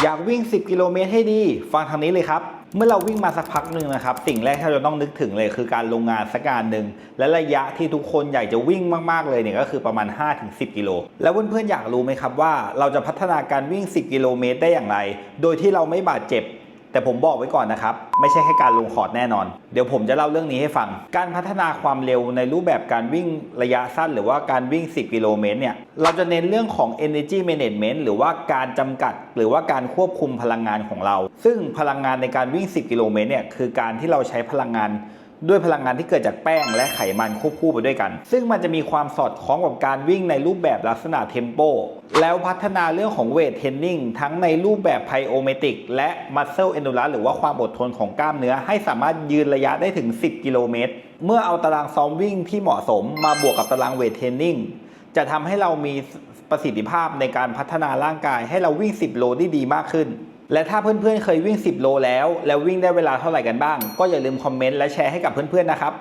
อยากวิ่ง 10 กิโลเมตรให้ดี ฟังทางนี้เลยครับ เมื่อเราวิ่งมาสักพักหนึ่งนะครับ สิ่งแรกที่เราจะต้องนึกถึงเลยคือการลงงานสักการหนึ่งและระยะที่ทุกคนอยากจะวิ่งมากๆเลยเนี่ยก็คือประมาณ 5-10 กิโล แล้วเพื่อนๆอยากรู้ไหมครับว่าเราจะพัฒนาการวิ่ง 10 กิโลเมตรได้อย่างไร โดยที่เราไม่บาดเจ็บ แต่ผมบอกไว้ก่อนนะครับ ไม่ใช่แค่การลงคอร์ดแน่นอน เดี๋ยวผมจะเล่าเรื่องนี้ให้ฟัง การพัฒนาความเร็วในรูปแบบการวิ่งระยะสั้น หรือว่าการวิ่ง 10 กิโลเมตรเนี่ยเราจะเน้นเรื่องของ energy management หรือว่าการจำกัด หรือว่าการควบคุมพลังงานของเรา ซึ่งพลังงานในการวิ่ง 10 กิโลเมตรเนี่ยคือการที่เราใช้พลังงาน ด้วยพลังงานที่เกิดจากแป้งและไขมันควบคู่ไปด้วยกัน ซึ่งมันจะมีความสอดคล้องกับการวิ่งในรูปแบบลักษณะเทมโป แล้วพัฒนาเรื่องของเวทเทรนนิ่งทั้งในรูปแบบไพโอเมติกและมัสเซลเอนดูรัสหรือว่าความอดทนของกล้ามเนื้อ ให้สามารถยืนระยะได้ถึง 10 กิโลเมตร เมื่อเอาตารางซ้อมวิ่งที่เหมาะสมมาบวกกับตารางเวทเทรนนิ่งจะทำให้เรามีประสิทธิภาพในการพัฒนาร่างกายให้เราวิ่ง 10 โลได้ดีมากขึ้น และถ้าเพื่อนๆเคยวิ่ง 10 โลแล้ว แล้ววิ่งได้เวลาเท่าไหร่กันบ้าง ก็อย่าลืมคอมเมนต์และแชร์ให้กับเพื่อนๆนะครับ